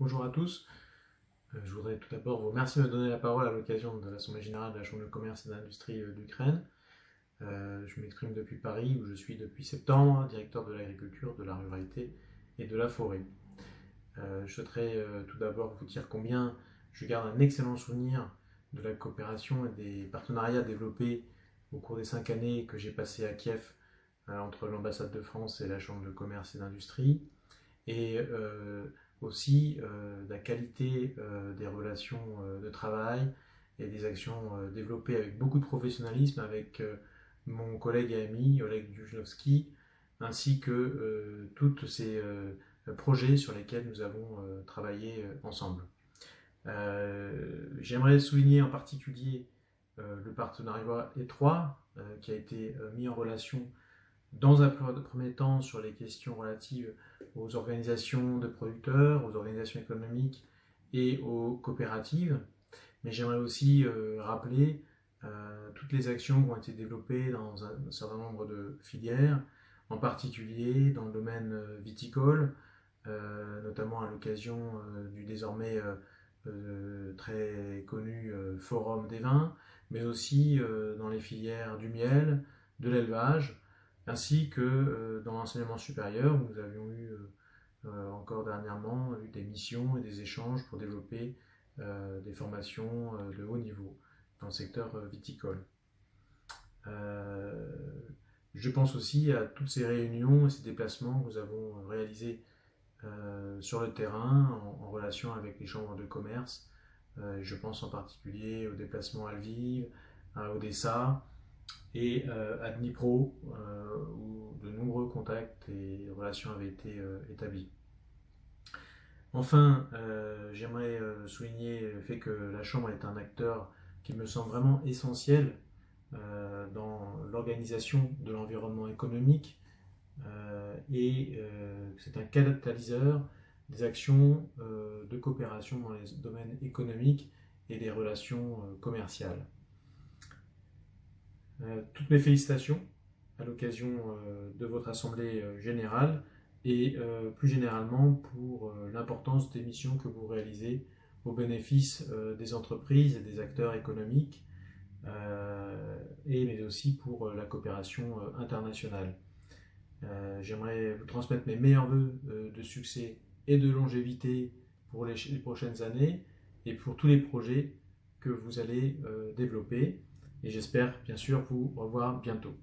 Bonjour à tous. Euh, je voudrais tout d'abord vous remercier de me donner la parole à l'occasion de l'Assemblée générale de la Chambre de commerce et d'industrie euh, d'Ukraine. Euh, je m'exprime depuis Paris où je suis depuis septembre directeur de l'agriculture, de la ruralité et de la forêt. je souhaiterais tout d'abord vous dire combien je garde un excellent souvenir de la coopération et des partenariats développés au cours des cinq années que j'ai passées à Kiev entre l'ambassade de France et la Chambre de commerce et d'industrie. Et aussi euh, la qualité euh, des relations euh, de travail et des actions développées avec beaucoup de professionnalisme avec mon collègue et ami Oleg Dujnovski, ainsi que tous ces projets sur lesquels nous avons travaillé ensemble. J'aimerais souligner en particulier le partenariat étroit qui a été mis en relation dans un premier temps sur les questions relatives aux organisations de producteurs, aux organisations économiques et aux coopératives. Mais j'aimerais aussi euh, rappeler euh, toutes les actions qui ont été développées dans un, certain nombre de filières, en particulier dans le domaine euh, viticole, notamment à l'occasion du désormais très connu Forum des vins, mais aussi dans les filières du miel, de l'élevage, ainsi que euh, dans l'enseignement supérieur, nous avions eu euh, euh, encore dernièrement eu des missions et des échanges pour développer des formations de haut niveau dans le secteur viticole. je pense aussi à toutes ces réunions et ces déplacements que nous avons réalisés sur le terrain en, relation avec les chambres de commerce. je pense en particulier au déplacement à Lviv, à Odessa, et à Dnipro, nombreux contacts et relations avaient été euh, établis. Enfin, j'aimerais souligner le fait que la Chambre est un acteur qui me semble vraiment essentiel dans l'organisation de l'environnement économique et c'est un catalyseur des actions de coopération dans les domaines économiques et des relations commerciales. Euh, toutes mes félicitations à l'occasion euh, de votre Assemblée euh, générale et plus généralement pour l'importance des missions que vous réalisez au bénéfice des entreprises et des acteurs économiques, et mais aussi pour la coopération internationale. J'aimerais vous transmettre mes meilleurs voeux de succès et de longévité pour les, prochaines années et pour tous les projets que vous allez développer et j'espère bien sûr vous revoir bientôt.